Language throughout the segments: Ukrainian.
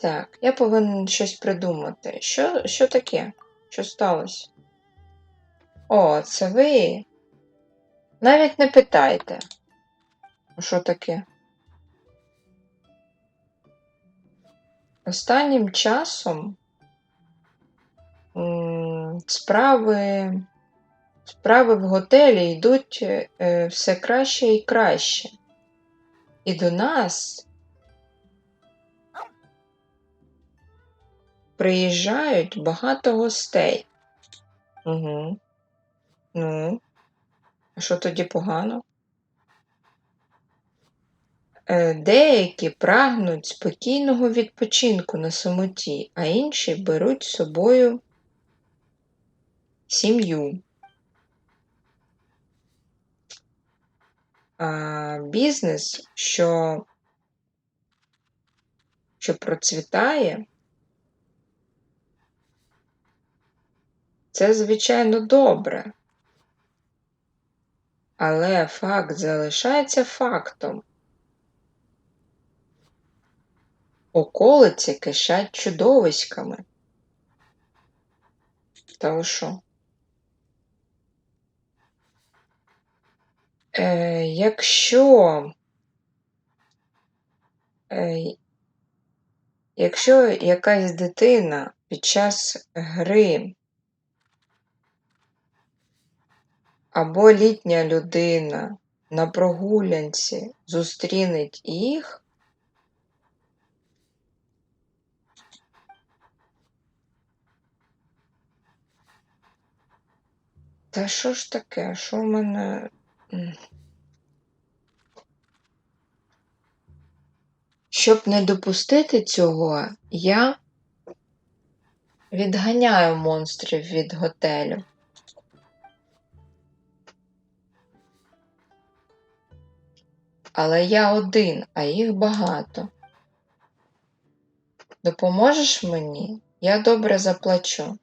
Так, я повинен щось придумати. Що, що таке? Що сталося? О, це ви? Навіть не питайте. Що таке? Останнім часом справи, справи в готелі йдуть е, все краще і краще. І до нас приїжджають багато гостей. Угу. Ну, а що тоді погано? Е, Деякі прагнуть спокійного відпочинку на самоті, а інші беруть з собою сім'ю. А бізнес, що, що процвітає, це, звичайно, добре. Але факт залишається фактом. Околиці кишать чудовиськами. Та ви що? Е, якщо, е, якщо якась дитина під час гри або літня людина на прогулянці зустрінеть їх, Та що ж таке? Що в мене. Щоб не допустити цього, я відганяю монстрів від готелю. Але я один, а їх багато. Допоможеш мені? Я добре заплачу.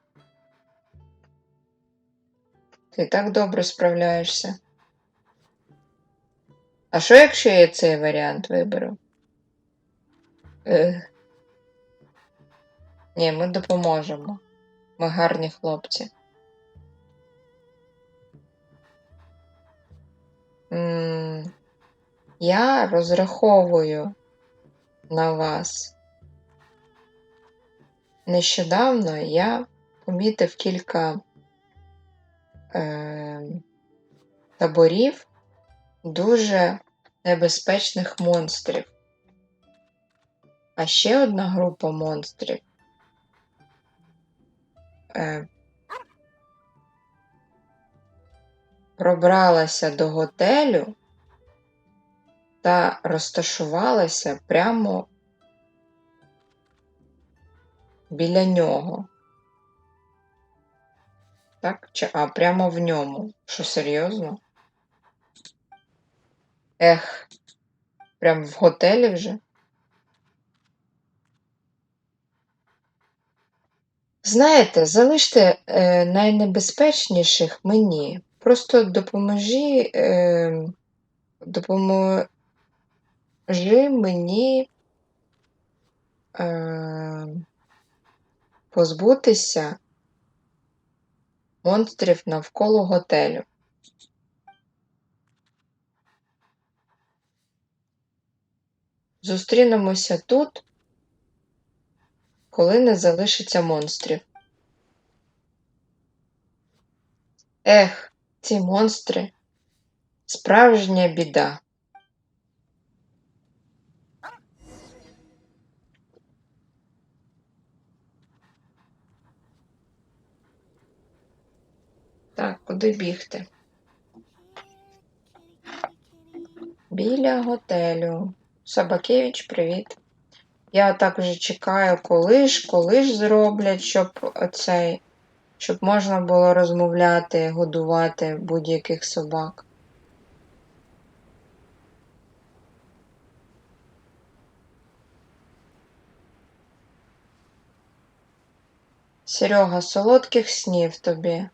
Ти так добре справляєшся. А що, якщо я цей варіант виберу? Е... Ні, ми допоможемо. Ми гарні хлопці. Я розраховую на вас. Нещодавно я помітив кілька е, таборів дуже небезпечних монстрів. А ще одна група монстрів е, пробралася до готелю та розташувалася прямо біля нього. Так? Чи, а прямо в ньому. Що серйозно? Ех, прям в готелі вже. Знаєте, залиште е, найнебезпечніших мені. Просто допоможі, е, допоможи мені е, позбутися монстрів навколо готелю. Зустрінемося тут, коли не залишиться монстрів. Ех, ці монстри справжня біда. Так, куди бігти? Біля готелю. Собакевич, привіт. Я так вже чекаю, коли ж, коли ж зроблять, щоб оцей, щоб можна було розмовляти, годувати будь-яких собак. Серега, солодких снів тобі.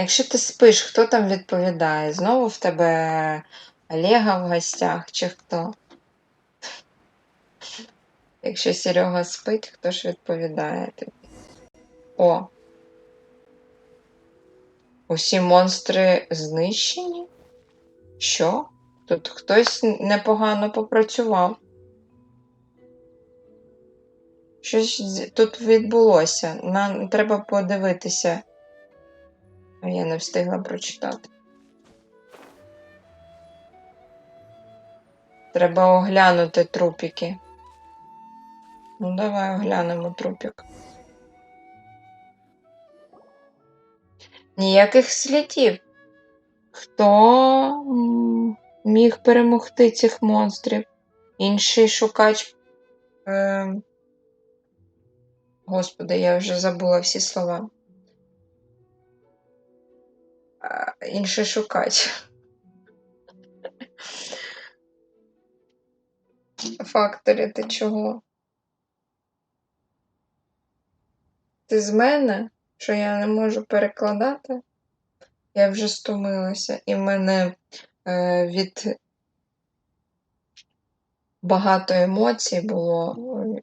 Якщо ти спиш, хто там відповідає? Знову в тебе Олега в гостях чи хто? Якщо Серега спить, хто ж відповідає тобі? О. Усі монстри знищені? Що? Тут хтось непогано попрацював. Щось тут відбулося. Нам треба подивитися. А я не встигла прочитати. Треба оглянути трупіки. Ну, давай оглянемо трупік. Ніяких слідів. Хто міг перемогти цих монстрів? Інший шукач. Е... Господи, я вже забула всі слова. Е, Інший шукач. Факторі, ти чого? Ти з мене, що я не можу перекладати? Я вже стомилася, і мене е, від багато емоцій було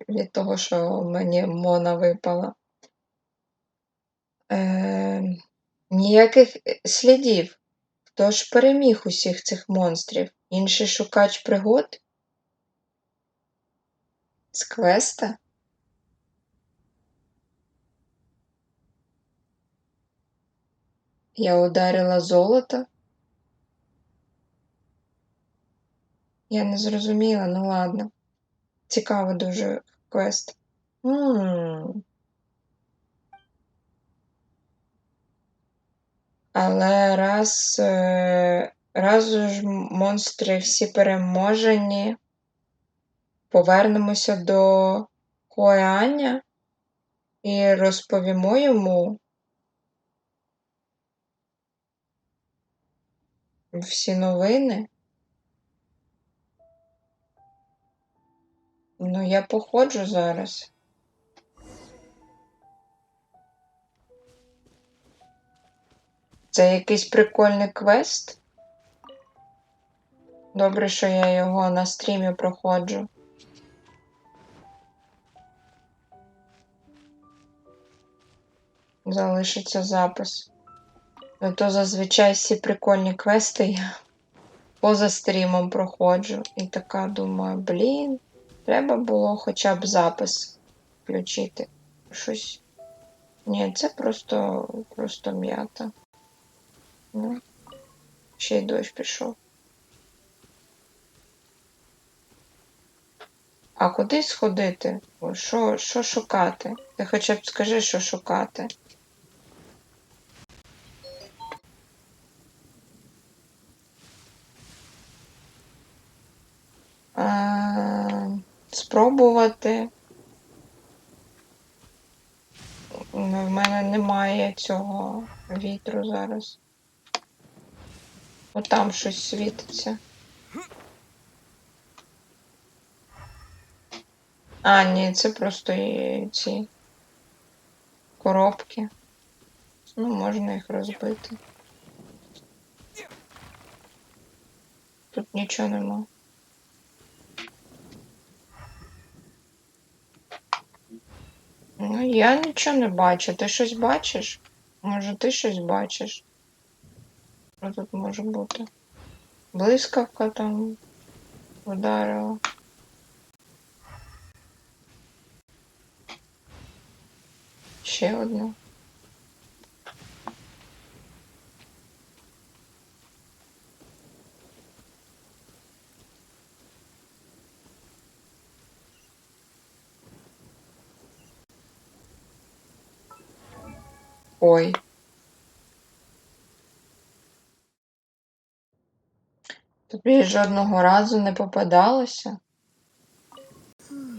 від того, що мені мона випала. Е, ніяких слідів. Хто ж переміг усіх цих монстрів? Інший шукач пригод? З квеста? Я ударила золото? Я не зрозуміла, ну ладно. Цікаво дуже квест. м Але раз, е, раз ж монстри всі переможені, повернемося до Хуаня і розповімо йому всі новини. Ну, я походжу зараз. Це якийсь прикольний квест. Добре, що я його на стрімі проходжу. Залишиться запис. Ну то зазвичай всі прикольні квести я поза стрімом проходжу. І така думаю, блін, треба було хоча б запис включити. Щось. Ні, це просто, просто м'ята. Ну, ще й дощ пішов. А куди сходити? Що, що шукати? Ти хоча б скажи, що шукати. А, спробувати. В мене немає цього вітру зараз. Отам щось світиться. А, ні, це просто ці коробки. Ну, можна їх розбити. Тут нічого нема. Ну, я нічого не бачу. Ти щось бачиш? Може, ти щось бачиш? Що тут може бути? Блискавка там вдарила. Ще одна. Ой. Тобі жодного разу не попадалося?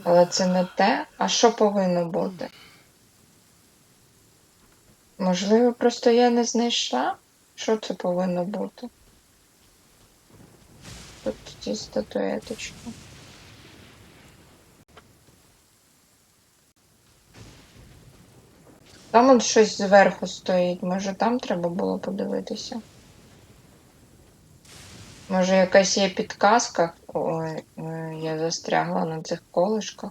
Але це не те, а що повинно бути? Можливо, просто я не знайшла? Що це повинно бути? Тут ці статуеточки. Там он щось зверху стоїть. Може там треба було подивитися? Може, якась є підказка? Ой, е, я застрягла на цих колишках.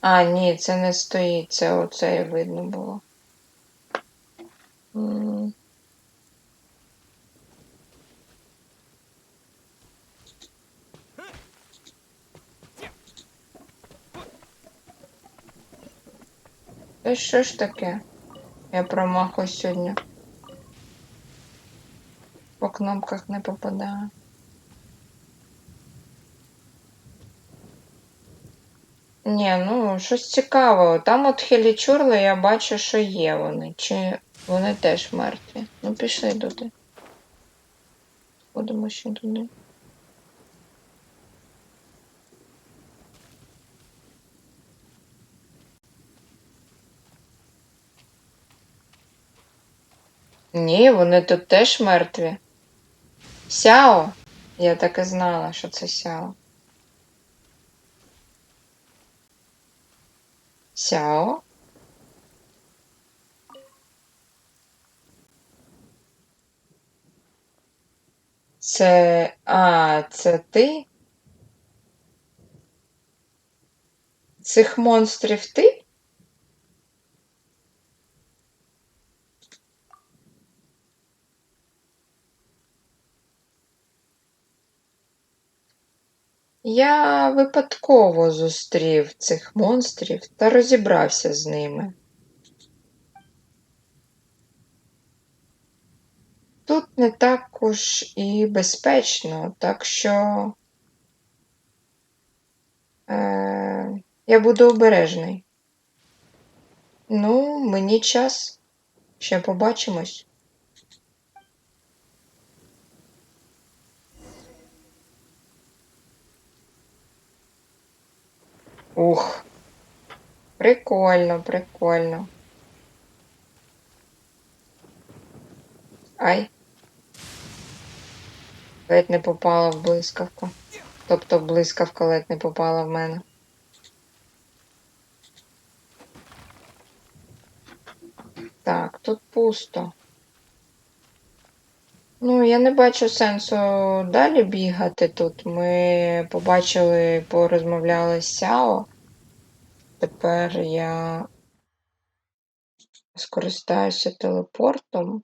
А, ні, це не стоїть, це оце і видно було. Та що ж таке? Я промаху сьогодні. Кнопках не попадаю. Ні, ну щось цікавого. Там от хелічурли я бачу, що є вони. Чи вони теж мертві? Ну, пішли туди. Будемо ще туди. Ні, вони тут теж мертві. Сяо? Я так і знала, що це Сяо. Сяо? Це. А, це ти? Цих монстрів ти? Я випадково зустрів цих монстрів та розібрався з ними. Тут не так уж і безпечно, так що е, я буду обережний. Ну, мені час. Ще побачимось. Ух. Прикольно, прикольно. Ай. Ледь не попала в блискавку. Тобто блискавка ледь не попала в мене. Так, тут пусто. Ну, я не бачу сенсу далі бігати тут. Ми побачили, порозмовляли з Сяо. Тепер я скористаюся телепортом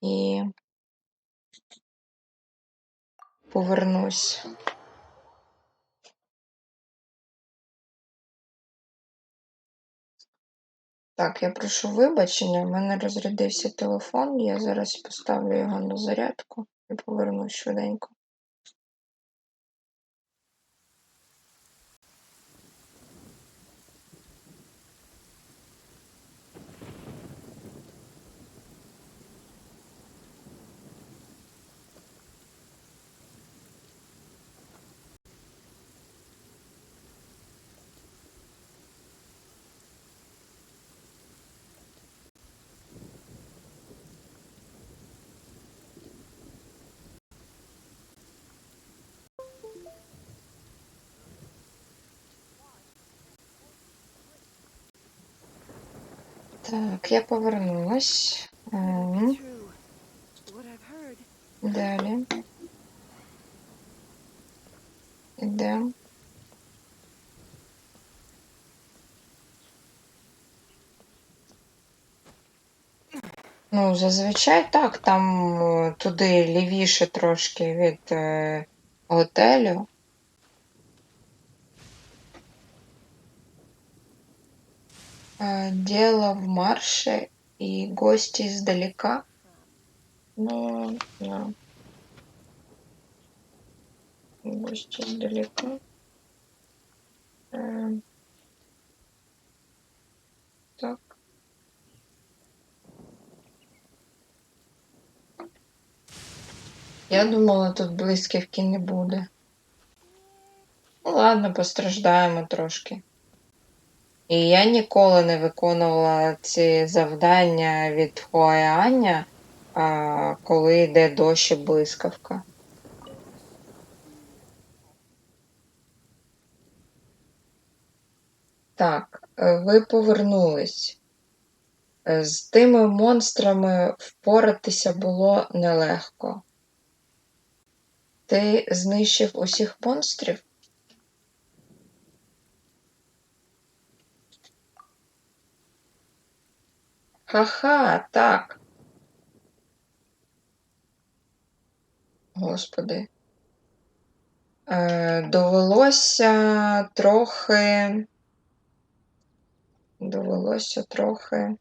і повернусь. Так, я прошу вибачення, в мене розрядився телефон, я зараз поставлю його на зарядку і повернусь швиденько. Так, я повернулась. Ем. Далі. Ідемо. Ну, зазвичай так, там е, туди лівіше трошки від е, готелю. Дело в марше и гости издалека. Ну, да. Гости издалека. Эм, Так. Я думала, тут блискавки не буде. Ну, ладно, постраждаємо трошки. І я ніколи не виконувала ці завдання від Хуаяня, коли йде дощ і блискавка. Так, ви повернулись. З тими монстрами впоратися було нелегко. Ти знищив усіх монстрів? Ха-ха, так. Господи. Е, довелося трохи. Довелося трохи.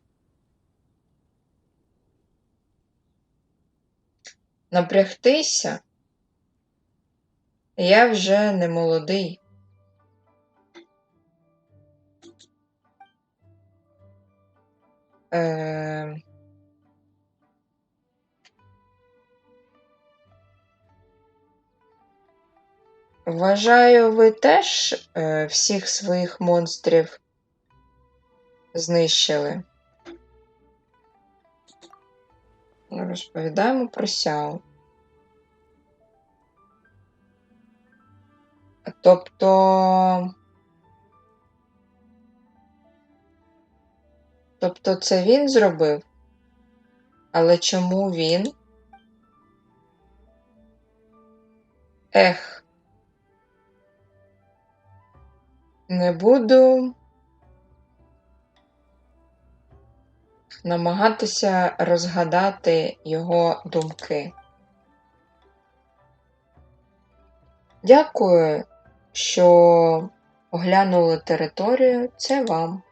Напрягтися. Я вже не молодий. Е, Вважаю, ви теж е, всіх своїх монстрів знищили. Розповідаємо про сяо. Тобто. Тобто це він зробив? Але чому він? Ех. Не буду намагатися розгадати його думки. Дякую, що оглянули територію. Це вам.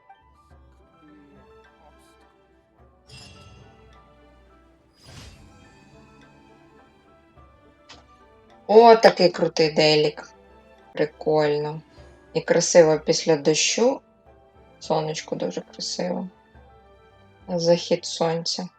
О, такий крутий делік. Прикольно. І красиво після дощу. Сонечко дуже красиво. Захід сонця.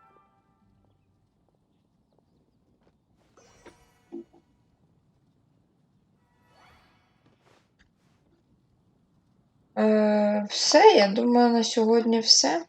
Е, все, я думаю, на сьогодні все.